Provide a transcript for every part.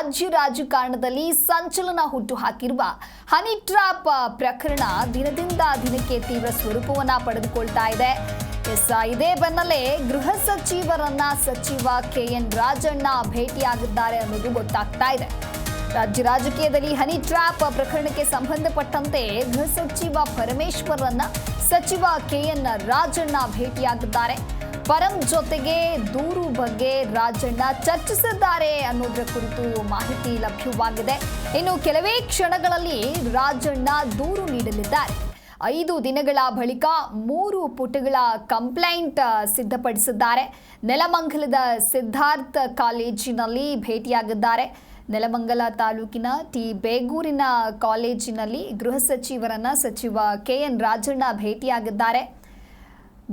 ರಾಜ್ಯ ರಾಜಕಾರಣದಲ್ಲಿ ಸಂಚಲನ ಹುಟ್ಟು ಹಾಕಿರುವ ಹನಿ ಟ್ರಾಪ್ ಪ್ರಕರಣ ದಿನದಿಂದ ದಿನಕ್ಕೆ ತೀವ್ರ ಸ್ವರೂಪವನ್ನ ಪಡೆದುಕೊಳ್ತಾ ಇದೆ. ಎಸ್ ಇದೇ ಬೆನ್ನಲ್ಲೇ ಗೃಹ ಸಚಿವರನ್ನ ಸಚಿವ ಕೆ ಎನ್ ರಾಜಣ್ಣ ಭೇಟಿಯಾಗಿದ್ದಾರೆ ಅನ್ನೋದು ಗೊತ್ತಾಗ್ತಾ ಇದೆ. ರಾಜ್ಯ ರಾಜಕೀಯದಲ್ಲಿ ಹನಿ ಟ್ರ್ಯಾಪ್ ಪ್ರಕರಣಕ್ಕೆ ಸಂಬಂಧಪಟ್ಟಂತೆ ಗೃಹ ಸಚಿವ ಪರಮೇಶ್ವರನ್ನ ಸಚಿವ ಕೆ ಎನ್ ರಾಜಣ್ಣ ಭೇಟಿಯಾಗಿದ್ದಾರೆ. ಪರಂ ಜೊತೆಗೆ ದೂರು ಬಗ್ಗೆ ರಾಜಣ್ಣ ಚರ್ಚಿಸಿದ್ದಾರೆ ಅನ್ನೋದ್ರ ಕುರಿತು ಮಾಹಿತಿ ಲಭ್ಯವಾಗಿದೆ. ಇನ್ನು ಕೆಲವೇ ಕ್ಷಣಗಳಲ್ಲಿ ರಾಜಣ್ಣ ದೂರು ನೀಡಲಿದ್ದಾರೆ. ಐದು ದಿನಗಳ ಬಳಿಕ ಮೂರು ಪುಟಗಳ ಕಂಪ್ಲೇಂಟ್ ಸಿದ್ಧಪಡಿಸಿದ್ದಾರೆ. ನೆಲಮಂಗಲದ ಸಿದ್ಧಾರ್ಥ ಕಾಲೇಜಿನಲ್ಲಿ ಭೇಟಿಯಾಗಿದ್ದಾರೆ. ನೆಲಮಂಗಲ ತಾಲೂಕಿನ ಟಿ ಬೇಗೂರಿನ ಕಾಲೇಜಿನಲ್ಲಿ ಗೃಹ ಸಚಿವರನ್ನ ಸಚಿವ ಕೆ ಎನ್ ರಾಜಣ್ಣ ಭೇಟಿಯಾಗಿದ್ದಾರೆ.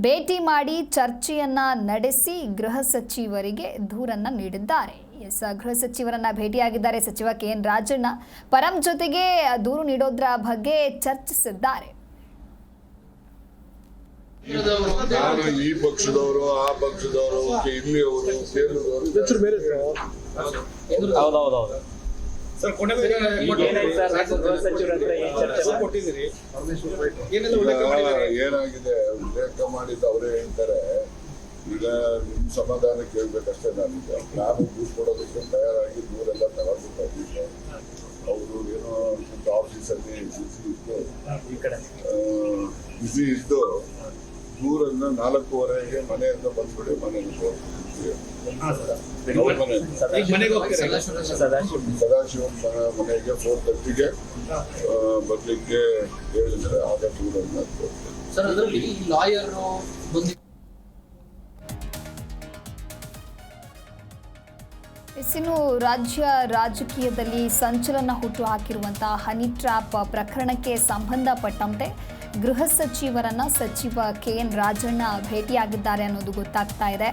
ಭೇಟಿ ಮಾಡಿ ಚರ್ಚೆಯನ್ನ ನಡೆಸಿ ಗೃಹ ಸಚಿವರಿಗೆ ದೂರನ್ನ ನೀಡಿದ್ದಾರೆ. ಎಸ್ ಗೃಹ ಸಚಿವರನ್ನ ಭೇಟಿಯಾಗಿದ್ದಾರೆ. ಸಚಿವ ಕೆ. ಎನ್. ರಾಜಣ್ಣ ಪರಂ ಜೊತೆಗೆ ದೂರು ನೀಡೋದ್ರ ಬಗ್ಗೆ ಚರ್ಚಿಸಿದ್ದಾರೆ. ಈ ಪಕ್ಷದವರು ಆ ಪಕ್ಷದವರು ಇಲ್ಲಿ ಅವರು ಹೌದೌದೌದು. ಸರ್ ಕೊನೆಗೂ ಏನಾಗಿದೆ? ಉಲ್ಲೇಖ ಮಾಡಿದ್ದು ಅವರೇ ಹೇಳ್ತಾರೆ. ಈಗ ನಿಮ್ ಸಮಾಧಾನ ಕೇಳ್ಬೇಕಷ್ಟೇ ನಾನೀಗ. ನಾನು ದೂರು ಕೊಡೋದಕ್ಕೆ ತಯಾರಾಗಿ ದೂರೆಲ್ಲ ತಗೊಂಡ್ಬಿಟ್ಟು ಹೋಗಿದ್ದೆ ಅವರು ಏನೋ ಆಫೀಸ್ ಆಫೀಸಲ್ಲಿ ಬಿಸಿ ಇದ್ದು ಕಡೆ. ಬಿಸಿ ಇದ್ದು ದೂರನ್ನ ನಾಲ್ಕೂವರೆಗೆ ಮನೆಯಿಂದ ಬಂದ್ಬಿಡಿ ಮನೆಯಲ್ಲಿ ಹೋಗ್ತೀನಿ. ಸದಾಶಿವ ಮನೆಗೆ ಫೋರ್ ತರ್ಟಿಗೆ ಬರ್ಲಿಕ್ಕೆ ಹೇಳಿದ್ರೆ ಅದರಲ್ಲಿ ಲಾಯರ್ ಇನ್ನು ರಾಜ್ಯ ರಾಜಕೀಯದಲ್ಲಿ ಸಂಚಲನ ಹುಟ್ಟು ಹಾಕಿರುವಂತಹ ಹನಿ ಟ್ರ್ಯಾಪ್ ಪ್ರಕರಣಕ್ಕೆ ಸಂಬಂಧಪಟ್ಟಂತೆ ಗೃಹ ಸಚಿವರನ್ನ ಸಚಿವ ಕೆ ಎನ್ ರಾಜಣ್ಣ ಭೇಟಿಯಾಗಿದ್ದಾರೆ ಅನ್ನೋದು ಗೊತ್ತಾಗ್ತಾ ಇದೆ.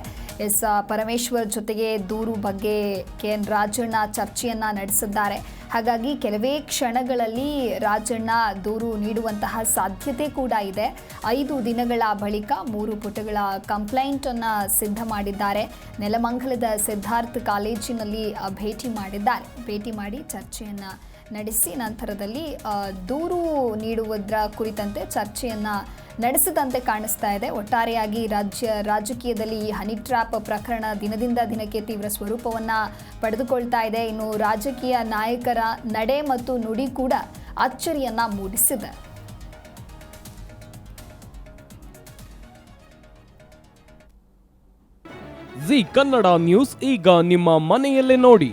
ಎಸ್ ಪರಮೇಶ್ವರ್ ಜೊತೆಗೆ ದೂರು ಬಗ್ಗೆ ಕೆ ಎನ್ ರಾಜಣ್ಣ ಚರ್ಚೆಯನ್ನ ನಡೆಸಿದ್ದಾರೆ. ಹಾಗಾಗಿ ಕೆಲವೇ ಕ್ಷಣಗಳಲ್ಲಿ ರಾಜಣ್ಣ ದೂರು ನೀಡುವಂತಹ ಸಾಧ್ಯತೆ ಕೂಡ ಇದೆ. ಐದು ದಿನಗಳ ಬಳಿಕ ಮೂರು ಪುಟಗಳ ಕಂಪ್ಲೇಂಟ್ ಅನ್ನ ಸಿದ್ಧ ಮಾಡಿದ್ದಾರೆ. ನೆಲಮಂಗಲದ ಸಿದ್ಧಾರ್ಥ ಕಾಲೇಜಿನಲ್ಲಿ ಭೇಟಿ ಮಾಡಿದ್ದಾರೆ. ಭೇಟಿ ಮಾಡಿ ಚರ್ಚೆಯನ್ನ ನಡೆಸಿ ನಂತರದಲ್ಲಿ ದೂರು ನೀಡುವುದರ ಕುರಿತಂತೆ ಚರ್ಚೆಯನ್ನು ನಡೆಸಿದಂತೆ ಕಾಣಿಸ್ತಾ ಇದೆ. ಒಟ್ಟಾರೆಯಾಗಿ ರಾಜ್ಯ, ರಾಜಕೀಯದಲ್ಲಿ ಈ ಹನಿ ಟ್ರ್ಯಾಪ್ ಪ್ರಕರಣ ದಿನದಿಂದ ದಿನಕ್ಕೆ ತೀವ್ರ ಸ್ವರೂಪವನ್ನು ಪಡೆದುಕೊಳ್ತಾ ಇದೆ. ಇನ್ನು ರಾಜಕೀಯ ನಾಯಕರ ನಡೆ ಮತ್ತು ನುಡಿ ಕೂಡ ಅಚ್ಚರಿಯನ್ನು ಮೂಡಿಸಿದೆ. ಜಿ ಕನ್ನಡ ನ್ಯೂಸ್ ಈಗ ನಿಮ್ಮ ಮನೆಯಲ್ಲೇ ನೋಡಿ.